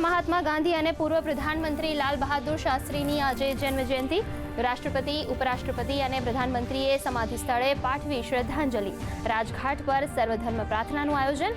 મહાત્મા ગાંધી અને પૂર્વ પ્રધાનમંત્રી લાલ બહાદુર શાસ્ત્રીની આજે જન્મજયંતિ. રાષ્ટ્રપતિ, ઉપરાષ્ટ્રપતિ અને પ્રધાનમંત્રીએ સમાધિ સ્થળે પાઠવી શ્રદ્ધાંજલિ. રાજઘાટ પર સર્વધર્મ પ્રાર્થનાનું આયોજન.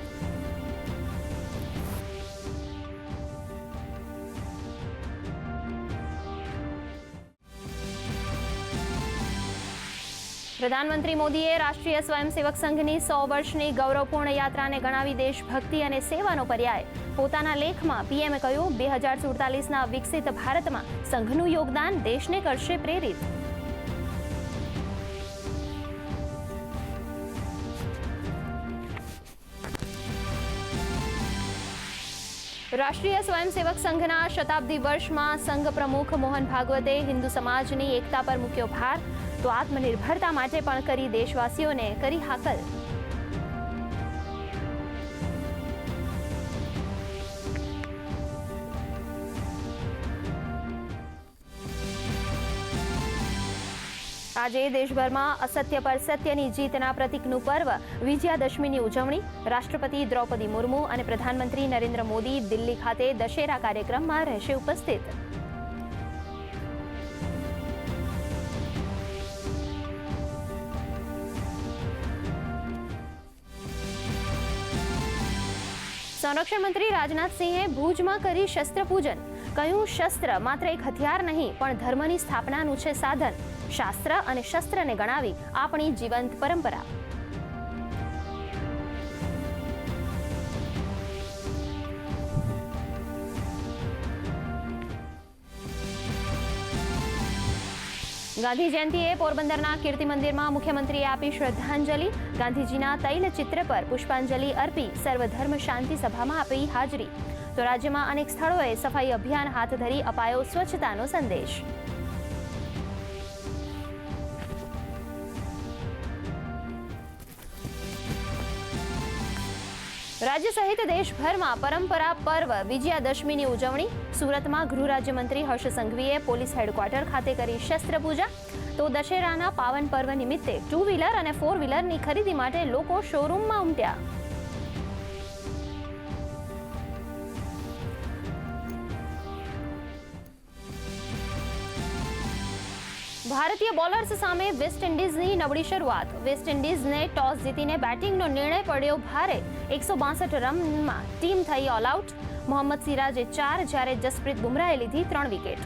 પ્રધાનમંત્રી મોદીએ રાષ્ટ્રીય સ્વયંસેવક સંઘની સો વર્ષની ગૌરવપૂર્ણ યાત્રાને ગણાવી દેશભક્તિ અને સેવાનો પર્યાય. પોતાના લેખમાં પીએમએ કહ્યું, બે હજાર સુડતાલીસના વિકસિત ભારતમાં સંઘનું યોગદાન દેશને કરશે પ્રેરિત. રાષ્ટ્રીય સ્વયંસેવક સંઘના શતાબ્દી વર્ષમાં સંઘ પ્રમુખ મોહન ભાગવતે હિન્દુ સમાજની એકતા પર મૂક્યો ભાર, તો આત્મનિર્ભરતા માટે પણ કરી દેશવાસીઓને કરી હાકલ. આજે દેશભરમાં અસત્ય પર સત્યની જીતના પ્રતીકનું પર્વ, વિજયાદશમીની ઉજવણી, રાષ્ટ્રપતિ દ્રૌપદી મુર્મુ અને પ્રધાનમંત્રી નરેન્દ્ર મોદી દિલ્હી ખાતે દશેરા કાર્યક્રમમાં રહેશે ઉપસ્થિત. સંરક્ષણ મંત્રી રાજનાથસિંહે ભુજમાં કરી શસ્ત્ર પૂજન કહ્યું, શસ્ત્ર માત્ર એક હથિયાર નહીં, પણ ધર્મની સ્થાપનાનું છે સાધન. શાસ્ત્ર અને શસ્ત્રને ગણાવી આપણી જીવંત પરંપરા. ગાંધી જયંતિએ પોરબંદરના કીર્તિ મંદિરમાં મુખ્યમંત્રીએ આપી શ્રદ્ધાંજલિ. ગાંધીજીના તૈલચિત્ર પર પુષ્પાંજલિ અર્પી સર્વધર્મ શાંતિ સભામાં આપી હાજરી. તો રાજ્યમાં અનેક સ્થળોએ સફાઈ અભિયાન હાથ ધરી અપાયો સ્વચ્છતાનો સંદેશ. રાજ્ય સહિત દેશભરમાં પરંપરા પર્વ વિજયાદશમીની ઉજવણી. સુરતમાં ગૃહ રાજ્યમંત્રી હર્ષ સંઘવીએ પોલીસ હેડક્વાર્ટર ખાતે કરી શસ્ત્ર પૂજા તો દશેરાના પાવન પર્વ નિમિત્તે ટુ વ્હીલર અને ફોર વ્હીલરની ખરીદી માટે લોકો શોરૂમમાં ઉમટ્યા. ભારતીય બોલર્સ સામે વેસ્ટ ઇન્ડિઝની નબળી શરૂઆત. વેસ્ટ ઇન્ડિઝને ટોસ જીતીને બેટિંગનો નિર્ણય પડ્યો ભારે. એકસો બાસઠ રનમાં ટીમ થઈ ઓલ આઉટ. મોહમ્મદ સિરાજે ચાર, જ્યારે જસપ્રીત બુમરાહે લીધી ત્રણ વિકેટ.